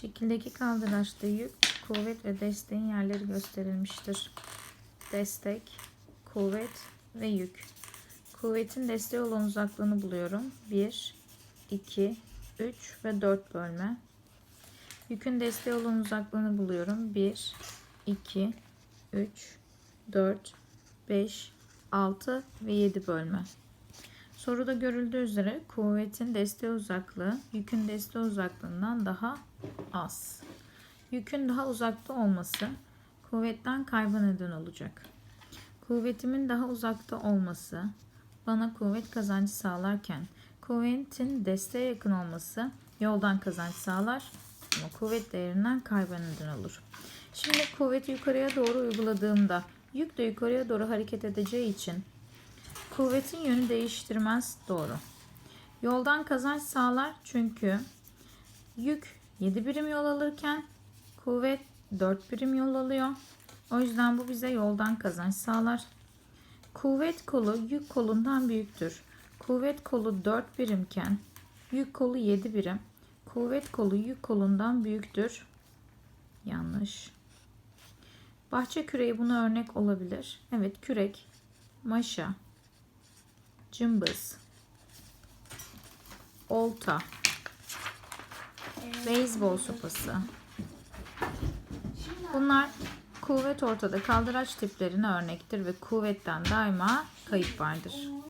Şekildeki kaldıraçta yük, kuvvet ve desteğin yerleri gösterilmiştir. Destek, kuvvet ve yük. Kuvvetin desteği olan uzaklığını buluyorum. 1, 2, 3 ve 4 bölme. Yükün desteği olan uzaklığını buluyorum. 1, 2, 3, 4, 5, 6 ve 7 bölme. Soruda görüldüğü üzere kuvvetin desteği uzaklığı yükün desteği uzaklığından daha az. Yükün daha uzakta olması kuvvetten kayba neden olacak. Kuvvetimin daha uzakta olması bana kuvvet kazancı sağlarken kuvvetin desteğe yakın olması yoldan kazanç sağlar ama kuvvet değerinden kayba neden olur. Şimdi kuvveti yukarıya doğru uyguladığımda yük de yukarıya doğru hareket edeceği için kuvvetin yönü değiştirmez doğru. Yoldan kazanç sağlar çünkü yük 7 birim yol alırken kuvvet 4 birim yol alıyor. O yüzden bu bize yoldan kazanç sağlar. Kuvvet kolu yük kolundan büyüktür. Kuvvet kolu 4 birimken yük kolu 7 birim. Kuvvet kolu yük kolundan büyüktür. Yanlış. Bahçe küreği buna örnek olabilir. Evet kürek, maşa, cımbız, olta, beyzbol sopası. Bunlar kuvvet ortada kaldıraç tiplerine örnektir ve kuvvetten daima kayıp vardır.